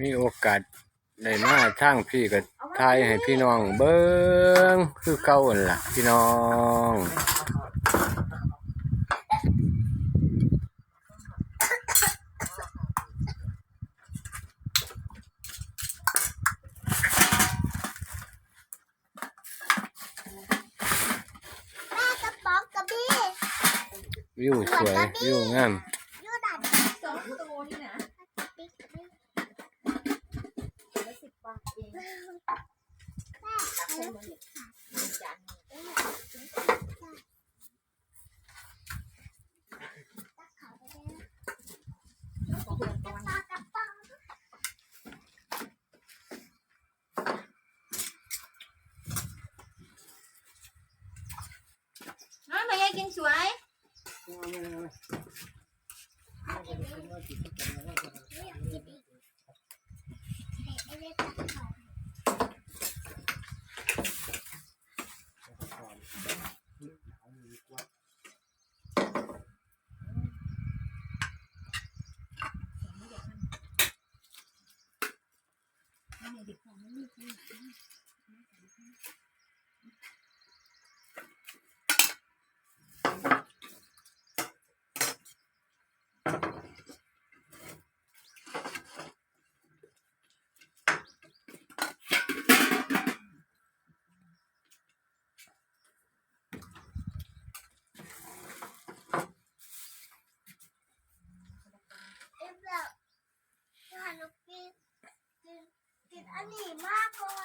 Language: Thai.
มีโอกาสได้มาทางพี่ก็ทายให้พี่น้อง เบิ้งคือเก่าหั่นล่ะพี่น้องแม่กระป๋องกระบี้วิวสวยวิวงาม ยูดันสองตัวนี่นะ ปิ๊กกระบี้ ละสิบบาทเอง แม่ ตักอันใส่นั้นมือหนึ่งจานตักเขาไปเลยของเพื่อนก่อนปลากระป๋องน้องหน่อยสวย ไอ้เล็กตักเขา เอ็มแบบจะหัน อันนี้มากกว่า